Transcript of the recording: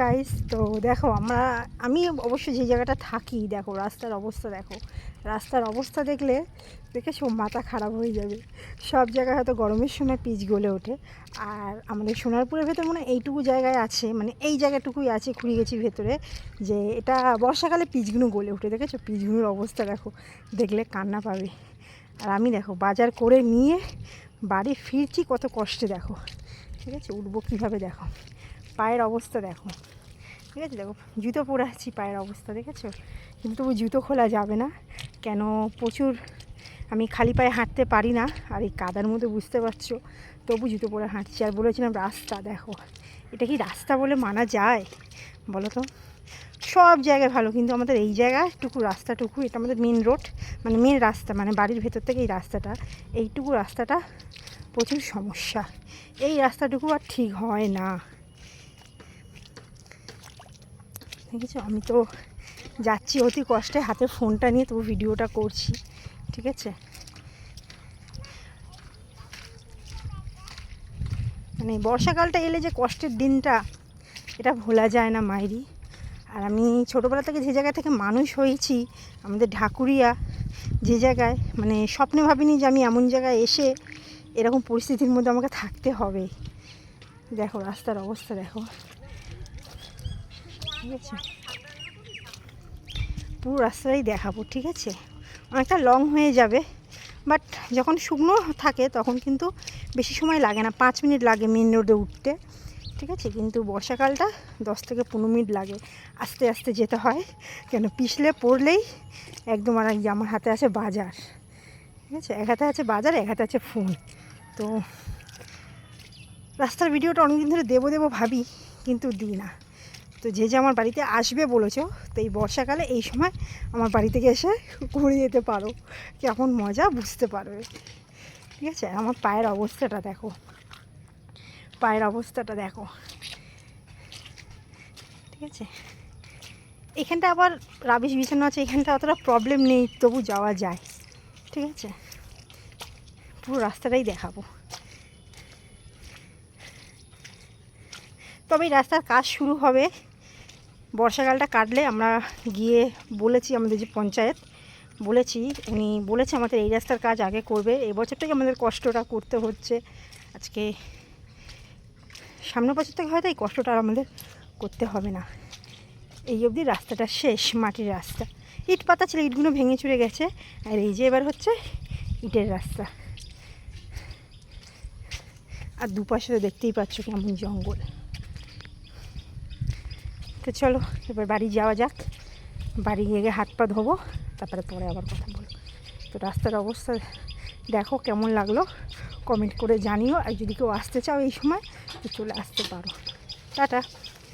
Guys তো দেখো আমরা, আমি অবশ্য যে জায়গাটা থাকি, দেখো রাস্তার অবস্থা দেখো। রাস্তার অবস্থা দেখলে দেখেছ মাথা খারাপ হয়ে যাবে। সব জায়গায় হয়তো গরমের সময় পিচ গলে ওঠে। আর আমাদের সোনারপুরের ভেতর মনে হয় এইটুকু জায়গায় আছে মানে এই জায়গাটুকুই আছে খুঁড়ে গেছি ভেতরে, যে এটা বর্ষাকালে পিচগুলো গলে ওঠে, দেখেছ? পিচগুলোর অবস্থা দেখো, দেখলে কান্না পাবে। আর আমি দেখো বাজার করে নিয়ে বাড়ি ফিরছি, কত কষ্টে দেখো। ঠিক আছে? উঠবো কীভাবে দেখো। পায়ের অবস্থা দেখো। ঠিক আছে, দেখো, জুতো পরে আছি পায়ের অবস্থা দেখেছ কিন্তু তবু জুতো খোলা যাবে না। কেন? প্রচুর আমি খালি পায়ে হাঁটতে পারি না, আর এই কাদার মধ্যে বুঝতে পারছ? তবু জুতো পরে হাঁটছি। আর বলেছিলাম রাস্তা, দেখো, এটা কি রাস্তা বলে মানা যায়? বলো তো। সব জায়গায় ভালো, কিন্তু আমাদের এই জায়গাটুকু রাস্তাটুকু, এটা আমাদের মেন রোড মানে মেন রাস্তা মানে বাড়ির ভেতর থেকে এই রাস্তাটা, এইটুকু রাস্তাটা প্রচুর সমস্যা। এই রাস্তাটুকু আর ঠিক হয় না। দেখেছ? আমি তো যাচ্ছি, অতি কষ্টে হাতে ফোনটা নিয়ে তবু ভিডিওটা করছি, ঠিক আছে? মানে বর্ষাকালটা এলে যে কষ্টের দিনটা, এটা ভোলা যায় না মায়েরই আর আমি ছোটোবেলা থেকে যে জায়গা থেকে মানুষ হয়েছি, আমাদের ঢাকুরিয়া, যে জায়গায় মানে স্বপ্নে ভাবিনি যে আমি এমন জায়গায় এসে এরকম পরিস্থিতির মধ্যে আমাকে থাকতে হবে। দেখো, রাস্তার অবস্থা দেখো। ঠিক আছে? পুরো রাস্তাটাই দেখাবো, ঠিক আছে? অনেকটা লং হয়ে যাবে বাট যখন শুকনো থাকে তখন কিন্তু বেশি সময় লাগে না, পাঁচ মিনিট লাগে মেন রোডে উঠতে, ঠিক আছে? কিন্তু বর্ষাকালটা দশ থেকে পনেরো মিনিট লাগে, আস্তে আস্তে যেতে হয়, কেন পিছলে পড়লেই একদম আর আমার হাতে আছে বাজার, ঠিক আছে? এক হাতে আছে বাজার, এক হাতে আছে ফোন তো রাস্তার ভিডিওটা অনেকদিন ধরে দেবো দেবো ভাবি, কিন্তু দিই না। তো যে যে আমার বাড়িতে আসবে বলেছ, তো এই বর্ষাকালে এই সময় আমার বাড়ি থেকে এসে ঘুরে যেতে পারো। কেমন মজা, বুঝতে পারবে। ঠিক আছে? আমার পায়ের অবস্থাটা দেখো। পায়ের অবস্থাটা দেখো। ঠিক আছে? এখানটা আবার রাবিশ বিছানো আছে, এখানটা অতটা প্রবলেম নেই, তবু যাওয়া যায়। ঠিক আছে? পুরো রাস্তাটাই দেখাবো। তবে রাস্তার কাজ শুরু হবে বর্ষাকালটা কাটলে আমরা গিয়ে বলেছি আমাদের যে পঞ্চায়েত, বলেছি, উনি বলেছে আমাদের এই রাস্তার কাজ আগে করবে। এই বছরটাই আমাদের কষ্টটা করতে হচ্ছে। আজকে সামনের বছর থেকে হয়তো এই কষ্টটা আর আমাদের করতে হবে না। এই অবধি রাস্তাটা শেষ, মাটির রাস্তা। ইট পাতা ছিল, ইটগুলো ভেঙে চুরে গেছে। আর এই যে এবার হচ্ছে ইটের রাস্তা। আর দুপাশে তো দেখতেই পাচ্ছ কেমন জঙ্গল। তো চলো, এবার বাড়ি যাওয়া যাক। বাড়ি গিয়ে হাত পা ধোবো, তারপরে পরে আবার কথা বলব। তো রাস্তার অবস্থা দেখো কেমন লাগল কমেন্ট করে জানিও। আর যদি কেউ আসতে চাও এই সময়, তো চলে আসতে পারো। টাটা।